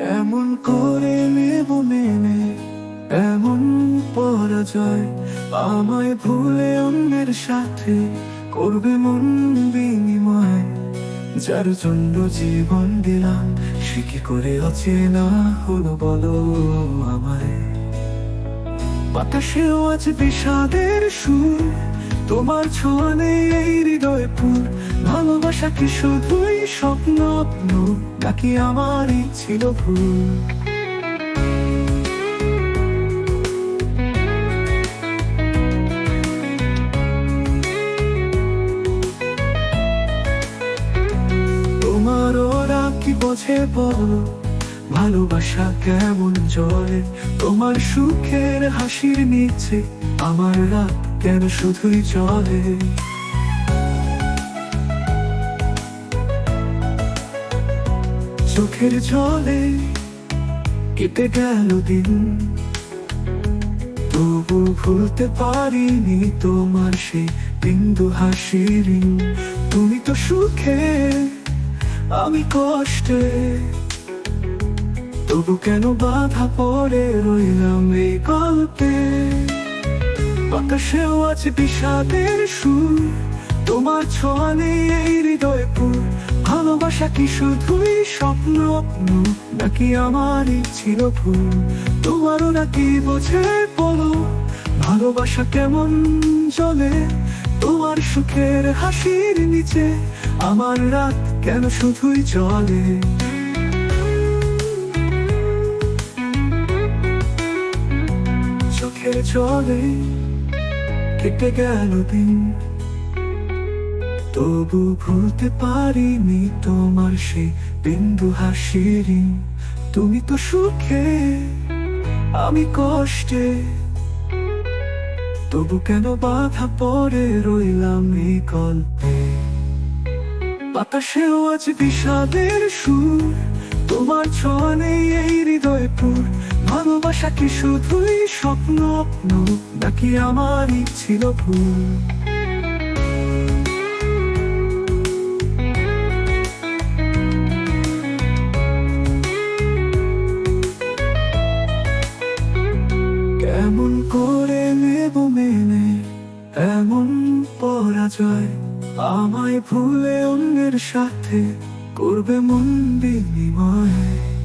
কেমন করে নেব মেনে? এমন পরাজয়? আমায় ভুলে অন্যের সাথে করবে মন বিনিময়। যার জন্য জীবন দিলাম, সে কি করে অচেনা হলো বলো আমায়? বাতাসেও আছে বিষাদের সুর। তোমার ছোঁয়া এই হৃদয় পুর ভালোবাসা কি শুধুই স্বপ্ন? নাকি আমারই ছিল ভুল? বোঝে বলো? ভালোবাসা কেমন জয়? তোমার সুখের হাসির নিচে আমার রাত কেন শুধুই চলে? চোখের জলে কেটে গেল দিন। তবু ভুলতে পারিনি তোমার সেই বিন্দু হাসির তুমি তো সুখে, আমি কষ্টে। তবু কেন বাধা পড়ে রইলাম এই গল্পে? বাতাসেও আছে বিষাদের সুর। তোমার ছোঁয়া নেই এই হৃদয় পুর ভালোবাসা কি শুধুই স্বপ্ন নাকি আমারই ছিল ভুল তোমারও নাকি বোঝে বলো, ভালোবাসা কেমন চলে? তোমার সুখের হাসির নিচে আমার রাত কেন শুধুই চলে? চোখের জলে কেটে গেল দিন। তবু ভুলতে পারিনি তোমার সেই বিন্দু হাসির। তুমি তো সুখে, আমি কষ্টে। তবু কেন বাধা পড়ে রইলাম এই গল্পে? বাতাসেও আজ বিষাদের সুর। তোমার ছোঁয়া নেই এই হৃদয় পুর ভালোবাসা কি শুধুই স্বপ্ন? নাকি আমারই ছিল ভুল? কেমন করে নেব মেনে? এমন পরাজয় আমায় ভুলে অন্যের সাথে করবে মন বিনিময়।